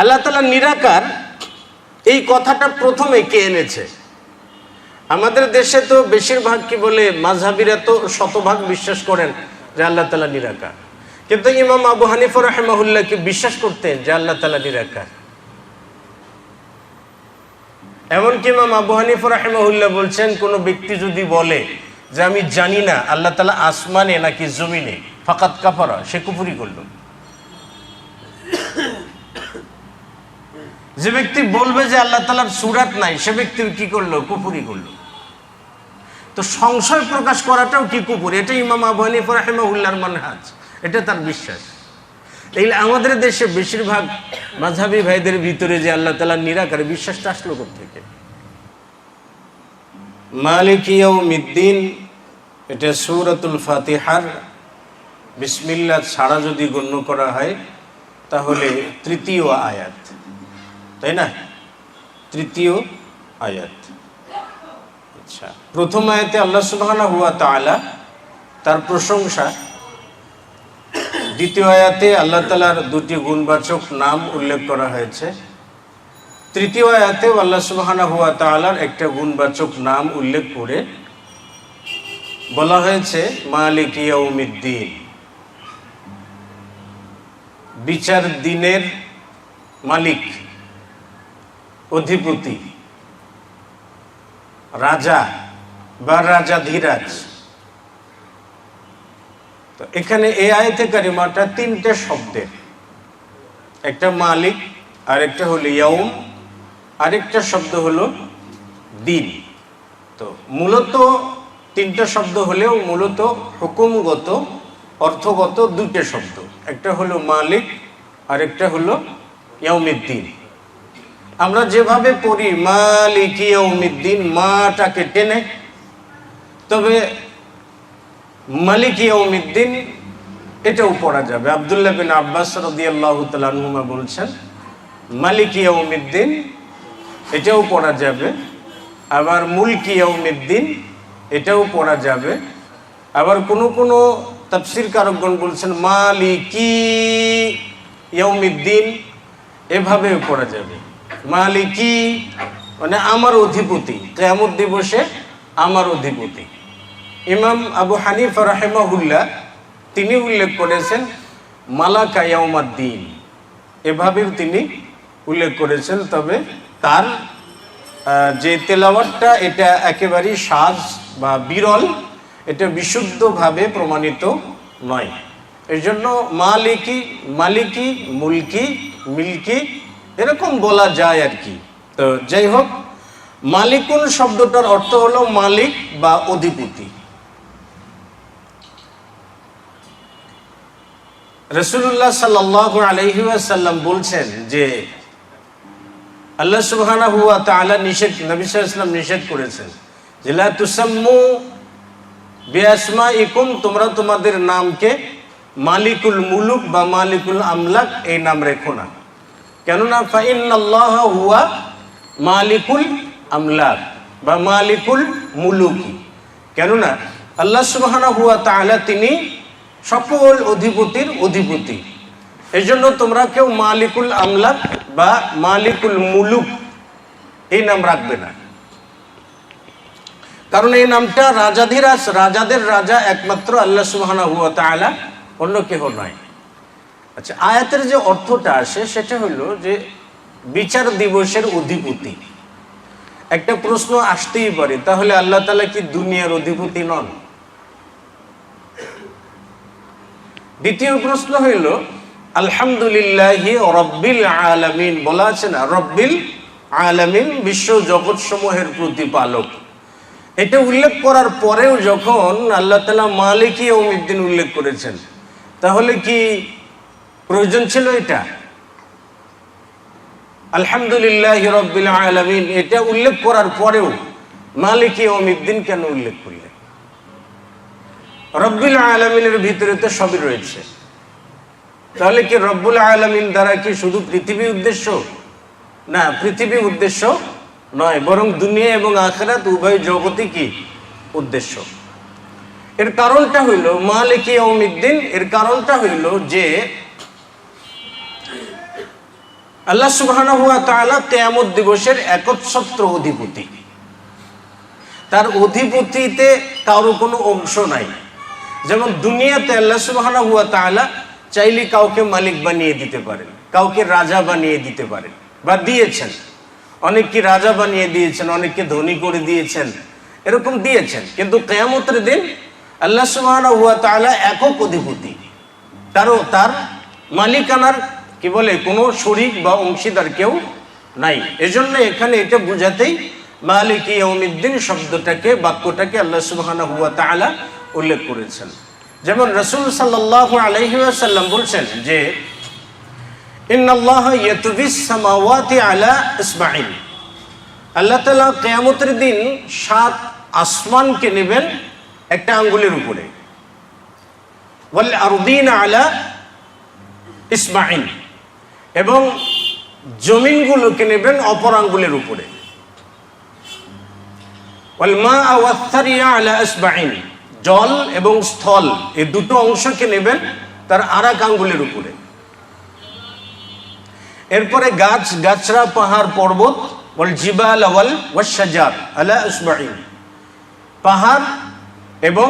আল্লাহ তালা নিরাকার এই কথাটা প্রথমে কে এনেছে? আমাদের দেশে তো বেশিরভাগ কি বলে, মাঝহাবিরা তো শতভাগ বিশ্বাস করেন যে আল্লাহ তালা নিরাকার। কিন্তু ইমাম আবু হানিফর রহমাহুল্লাহ কি বিশ্বাস করতেন যে আল্লাহ তালা নিরাকার। এমনকি ইমাম আবু হানিফর রহমাহুল্লাহ বলছেন, কোনো ব্যক্তি যদি বলে যে আমি জানি না আল্লাহ তালা আসমানে নাকি জমিনে ফাকাত কাফারা, সে কুপুরি করল। যে ব্যক্তি বলবে যে আল্লাহ তালার সুরাত নাই, সে ব্যক্তি কি করল? কুপুরি করল। তো সংশয় প্রকাশ করাটাও কি কুপুর এটা ইমাম আবু হানিফ রাহিমাহুল্লাহর মানহাজ। এটা তার বিশ্বাস। এই আমাদের দেশে বেশিরভাগ মাঝহাবি ভাইদের ভিতরে যে আল্লাহ তালা নিরাকার বিশ্বাসটা আসলো থেকে মালিক মিদ্দিন এটা সৌরাতুল ফাতিহার। বিসমিল্লা ছাড়া যদি গণ্য করা হয়, তাহলে তৃতীয় আয়াত। তাই না? তৃতীয় আয়াত। আচ্ছা প্রথম আয়াতে আল্লাহ সুবহানাহু হুয়া তাআলা তার প্রশংসা। দ্বিতীয় আয়াতে আল্লাহ তালার দুটি গুণবাচক নাম উল্লেখ করা হয়েছে। তৃতীয় আয়াতেও আল্লাহ সুবহানাহু হুয়া তালার একটা গুণবাচক নাম উল্লেখ করে বলা হয়েছে, মালিক ইয়াউমিদ্দিন। বিচার দিনের মালিক। অধিপতি, রাজা বা রাজা ধীরাজ। তো এখানে এই আয়তে কারিমাটা তিনটে শব্দের। একটা মালিক, আরেকটা হলো ইয়ৌম আরেকটা শব্দ হলো দিন। তো মূলত তিনটা শব্দ হলেও মূলত হুকুমগত, অর্থগত দুটো শব্দ। একটা হলো মালিক, আরেকটা হলো ইয়ৌমিদ্দিন আমরা যেভাবে পড়ি, মালিক ইয়ৌমিদ্দিন মাটাকে টেনে, তবে মালিক ইয়ৌমিদ্দিন এটাও পড়া যাবে। আবদুল্লাহ বিন আব্বাস রদিয়াল্লাহ তালুমা বলছেন, মালিক ইয়ৌমিদ্দিন এটাও পড়া যাবে, আবার মুলকি ইয়ৌমিদ্দিন এটাও পড়া যাবে, আবার কোনো কোনো তাফসির কারকগণ বলছেন, মালিকি ইয়ৌমিদ্দিন এভাবেও পড়া যাবে। মালিকি মানে আমার অধিপতি কেমন দিবসে আমার অধিপতি। ইমাম আবু হানিফ রাহেমাহুল্লাহ, তিনি উল্লেখ করেছেন, মালাকা ইয়াউমাদ্দিন। এভাবেও তিনি উল্লেখ করেছেন, তবে তার যে তেলাওয়াতটা, এটা একেবারেই সাজ বা বিরল, এটা বিশুদ্ধভাবে প্রমাণিত নয়। এই জন্য মালিকি মালিকি, মুলকি, মিল্কি এরকম বলা যায় আর কি। তো যাই হোক, মালিকুন শব্দটার অর্থ হলো মালিক বা অধিপতি। রসুল্লাহ সাল্লাহ আলহি আসাল্লাম বলছেন যে, আল্লাহ সুবহানা হুয়া তাআলা নিষেধ, নবী সাল্লাল্লাহু নিষেধ করেছেন যে তুসাম্মু বিআসমা ইকুম তোমরা তোমাদের নামকে মালিকুল মুলুক বা মালিকুল আমলাক, এই নাম রেখো না। কেননা ফাইনাল্লাহ হুয়া মালিকুল আমলাক বা মালিকুল মুলুকি। কেননা আল্লাহ সুবহানা হুয়া তাহলে তিনি সকল অধিপতির অধিপতি। এই জন্য তোমরা কেউ মালিকুল আমলাক বা মালিকুল মুলুক এই নাম রাখবে না। কারণ এই নামটা রাজাধিরাজ, রাজাদের রাজা একমাত্র আল্লাহ সুবহানা হুয়া তাআলা, অন্য কেহ নয়। আচ্ছা আয়াতের যে অর্থটা আসে সেটা হলো যে বিচার দিবসের অধিপতি। একটা প্রশ্ন আসতেই পারে, তাহলে আল্লাহ তালা কি দুনিয়ার অধিপতি নন? দ্বিতীয় প্রশ্ন হইল, আলহামদুলিল্লাহ রব্বিল আলামিন, বলা আছে না, রব্বিল আলামিন বিশ্ব জগৎ সমূহের প্রতিপালক। এটা উল্লেখ করার পরেও যখন আল্লাহ তালা মালিক ওমিদ্দিন উল্লেখ করেছেন, তাহলে কি প্রয়োজন ছিল এটা। আলহামদুলিল্লাহ রব্বিল আলামিন, এটা উল্লেখ করার পরেও মালিক ওমিদ্দিন কেন উল্লেখ করলেন? রব্বুল আলমিনের ভিতরে তো সবই রয়েছে। তাহলে কি রব্বুল আলমিন দ্বারা কি শুধু পৃথিবী উদ্দেশ্য? না, পৃথিবী উদ্দেশ্য নয়, বরং দুনিয়া এবং আখেরাত উভয় জগতই কি উদ্দেশ্য। এর কারণটা হইল মালিক ইয়ৌমিদ্দিন এর কারণটা হইল যে আল্লাহ সুবহান হুয়া তাআলা কেয়ামত দিবসের একচ্ছত্র অধিপতি। তার অধিপতিতে কারও কোনো অংশ নাই। যেমন দুনিয়াতে আল্লাহ সুবহান হুয়া তাআলা চাইলে কাউকে মালিক বানিয়ে দিতে পারেন, কাউকে রাজা বানিয়ে দিতে পারেন বা দিয়েছেন। অনেককে রাজা বানিয়ে দিয়েছেন, অনেককে ধনী করে দিয়েছেন, এরকম দিয়েছেন। কিন্তু কেয়ামতের দিন আল্লাহ সুবহান হুয়া তাআলা একক অধিপতি। তারও তার মালিকানার কি বলে, কোনো শরিক বা অংশীদার কেউ নাই। এজন্য এখানে এটা বুঝাতেই মালিক ইয়ৌমিদ্দিন শব্দটাকে, বাক্যটাকে আল্লাহ তাআলা উল্লেখ করেছেন। যেমন রাসূল সাল্লাল্লাহু আলাইহি ওয়াসাল্লাম বলছেন যে আল্লাহ তাআলা কিয়ামতের দিন সাত আসমানকে নেবেন একটা আঙ্গুলের উপরে। আলা ইসমাইল এবং জমিনগুলোকে নেবেন অপর আঙ্গুলের উপরে। জল এবং স্থল এই দুটো অংশকে নেবেন তার আর এক আঙ্গুলের উপরে। এরপরে গাছ, গাছরা, পাহাড়, পর্বত, ওয়াল জিবাল ওয়াল ওয়াশাজার আলা পাহাড় এবং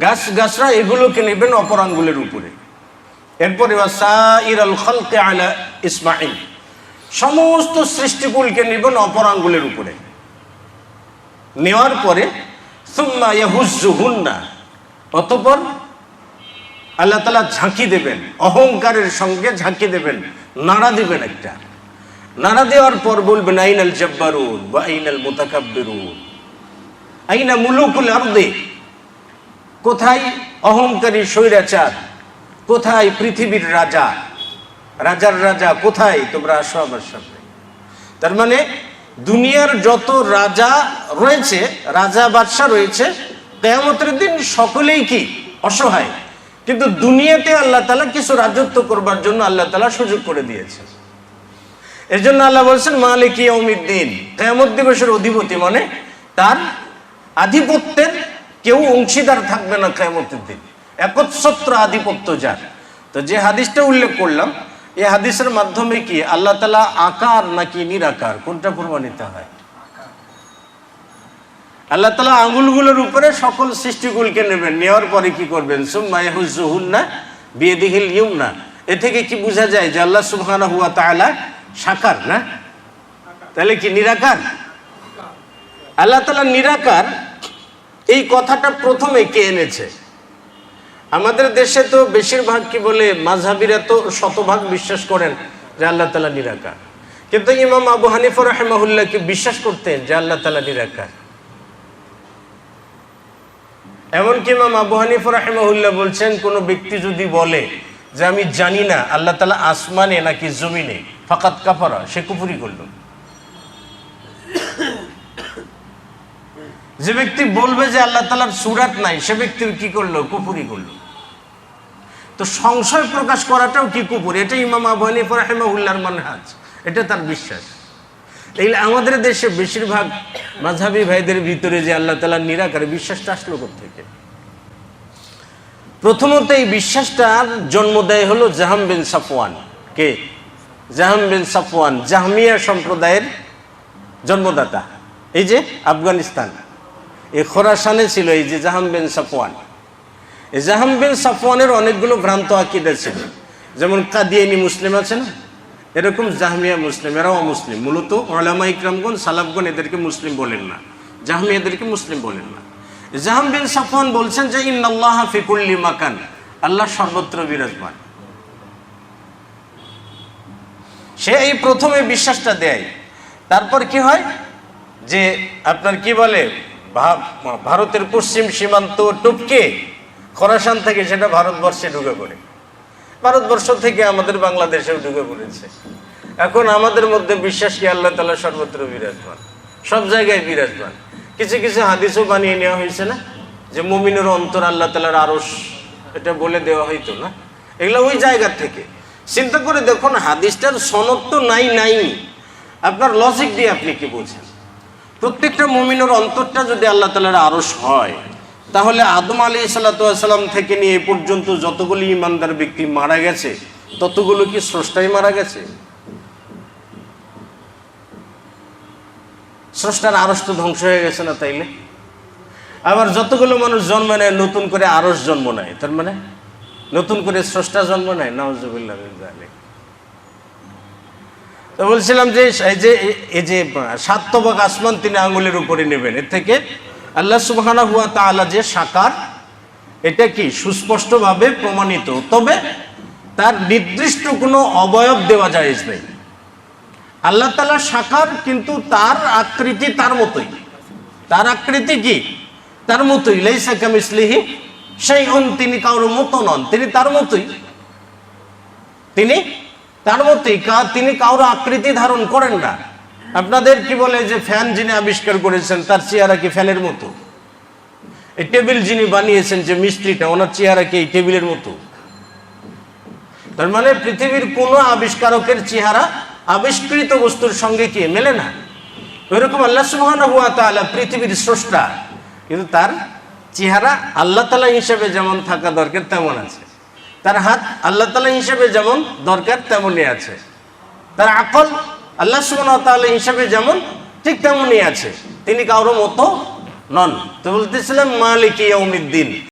গাছ, গাছরা এগুলোকে নেবেন অপর আঙ্গুলের উপরে। এরপরে আল খলকে আলা ইসমাইল সমস্ত সৃষ্টিকুলকে নেবেন অপর আঙ্গুলের উপরে। নেওয়ার পরে সুম্মা অতপর আল্লাহ তালা ঝাঁকি দেবেন, অহংকারের সঙ্গে ঝাঁকি দেবেন, নাড়া দেবেন একটা। নাড়া দেওয়ার পর বলবেন, আইনাল জব্বারুন বা আইনাল মোতাকাব্বিরুন। আইনা মুলুকুল আরদে? কোথায় অহংকারী স্বৈরাচার? কোথায় পৃথিবীর রাজা? রাজার রাজা কোথায়? তোমরা আসো আমার সামনে। তার মানে দুনিয়ার যত রাজা রয়েছে, রাজা বাদশাহ রয়েছে, কেয়ামতের দিন সকলেই কি? অসহায়। কিন্তু দুনিয়াতে আল্লাহ তালা কিছু রাজত্ব করবার জন্য আল্লাহ তালা সুযোগ করে দিয়েছে এর জন্য আল্লাহ বলছেন, মালিক ইয়ৌমিদ্দিন কেয়ামত দিবসের অধিপতি মানে তার আধিপত্যের কেউ অংশীদার থাকবে না কেয়ামতের দিন। একচ্ছত্র আধিপত্য যার। তো যে হাদিসটা উল্লেখ করলাম, এই হাদিসের মাধ্যমে কি আল্লাহ তালা আকার নাকি নিরাকার? কোনটা প্রমাণিত হয়? আল্লাহ তালা আঙ্গুলগুলোর উপরে সকল সৃষ্টিগুলকে নেবেন। নেওয়ার পরে কি করবেন? সুম্মাহুন্না বিয়ে দিহিল ইউমনা। এ থেকে কি বোঝা যায় যে আল্লাহ সুবহানা হুয়া তাআলা সাকার, না? তাহলে কি নিরাকার? আল্লাহ তালা নিরাকার, এই কথাটা প্রথমে কে এনেছে? আমাদের দেশে তো বেশিরভাগ কি বলে, মাঝহাবিরা তো শতভাগ বিশ্বাস করেন যে আল্লাহ তালা নিরাকার। কিন্তু ইমাম আবু হানিফর রহমাহুল্লাহ কি বিশ্বাস করতেন যে আল্লাহ তালা নিরাকার। এমনকি ইমাম আবু হানিফর রহমাহুল্লাহ বলছেন, কোনো ব্যক্তি যদি বলে যে আমি জানি না আল্লাহ তালা আসমানে নাকি জমিনে ফাকাত কাফারা, সে কুপুরি করল। যে ব্যক্তি বলবে যে আল্লাহ তালার সুরাত নাই, সে ব্যক্তি কি করল? কুপুরি করল। তো সংশয় প্রকাশ করাটাও কি কুপুর এটা ইমাম আবু হানিফ রাহিমাহুল্লাহর মানহাজ। এটা তার বিশ্বাস। এই আমাদের দেশে বেশিরভাগ মাঝহাবি ভাইদের ভিতরে যে আল্লাহ তালার নিরাকার বিশ্বাসটা আসলো থেকে প্রথমত এই বিশ্বাসটার জন্ম দেয় হলো জাহাম বিন সাফওয়ান। কে? জাহাম বিন সাফওয়ান, জাহমিয়া সম্প্রদায়ের জন্মদাতা। এই যে আফগানিস্তান। এই খোরাসানে ছিল এই যে জাহাম বিন সাফওয়ান। জাহাম বিন সাফওয়ানের অনেকগুলো ভ্রান্ত আকিদা ছিল। যেমন কাদিয়ানি মুসলিম আছে না? এরকম জাহমিয়া মুসলিম, এরাও মুসলিম মূলত ওলামা ইকরামগণ, সালাফগণ এদেরকে মুসলিম বলেন না। জাহমিয়াদেরকে মুসলিম বলেন না। জাহাম বিন সাফওয়ান বলছেন যে, ইন্নাল্লাহ ফিকুল্লি মাকান। আল্লাহ সর্বত্র বিরাজমান। সে এই প্রথমে বিশ্বাসটা দেয়। তারপর কি হয়? যে, আপনার কি বলে ভারতের পশ্চিম সীমান্ত টপকে খরাসান থেকে সেটা ভারতবর্ষে ঢুকে পড়ে। ভারতবর্ষ থেকে আমাদের বাংলাদেশেও ঢুকে পড়েছে। এখন আমাদের মধ্যে বিশ্বাস কি আল্লাহ তালা সর্বত্র বিরাজমান, সব জায়গায় বিরাজমান। কিছু কিছু হাদিসও বানিয়ে নেওয়া হয়েছে না? যে মুমিনের অন্তর আল্লাহ তালার আরস এটা বলে দেওয়া হইতো না। এগুলো ওই জায়গা থেকে। চিন্তা করে দেখুন, হাদিসটার সনদ তো নাই নাই। আপনার লজিক দিয়ে আপনি কি বোঝেন? প্রত্যেকটা মুমিনের অন্তরটা যদি আল্লাহ তালার আরস হয় তাহলে আদম আলী সাল্লাতাম থেকে নিয়ে এ পর্যন্ত যতগুলি ইমানদার ব্যক্তি মারা গেছে, ততগুলো কি স্রষ্টাই মারা গেছে? স্রষ্টার আড়স তো ধ্বংস হয়ে গেছে না তাইলে? আবার যতগুলো মানুষ জন্ম নেয়, নতুন করে আড়স জন্ম নেয়, তার মানে? নতুন করে স্রষ্টা জন্ম নেয় নওয়াজবিল্লা তো বলছিলাম যে, এই যে এই যে, সাত তবক আসমান তিনি আঙুলের উপরে নেবেন, এর থেকে আল্লাহ তাআলা যে সাকার, এটা কি সুস্পষ্টভাবে প্রমাণিত? তবে তার নির্দিষ্ট কোনো অবয়ব দেওয়া যায় নেই। আল্লাহ তালা সাকার কিন্তু তার আকৃতি তার মতোই। তার আকৃতি কি? তার মতোই। লাইসা কামিসলিহি সেই হন তিনি কারোর মতো নন, তিনি তার মতোই। তিনি তার মতোই তিনি কারোর আকৃতি ধারণ করেন না। আপনাদের কি বলে যে ফ্যান যিনি আবিষ্কার করেছেন, তার চেহারা কি ফ্যানের মতো? এই টেবিল যিনি বানিয়েছেন যে মিস্ত্রিটা, ওনার চেহারা কি এই টেবিলের মতো? তার মানে পৃথিবীর কোনো আবিষ্কারকের চেহারা আবিষ্কৃত বস্তুর সঙ্গে কি মেলে না? ওইরকম আল্লাহ সুবহানাহু ওয়া তাআলা পৃথিবীর স্রষ্টা, কিন্তু তার চেহারা আল্লাহ তালা হিসেবে যেমন থাকা দরকার, তেমন আছে। তার হাত আল্লাহ তালা হিসেবে যেমন দরকার, তেমনই আছে। তার আকল আল্লাহ সুবহানাহু তাহলে হিসাবে যেমন, ঠিক তেমনই আছে। তিনি কারোর মতো নন। তো বলতেছিলাম, মালিক ইয়াউমিদ্দিন।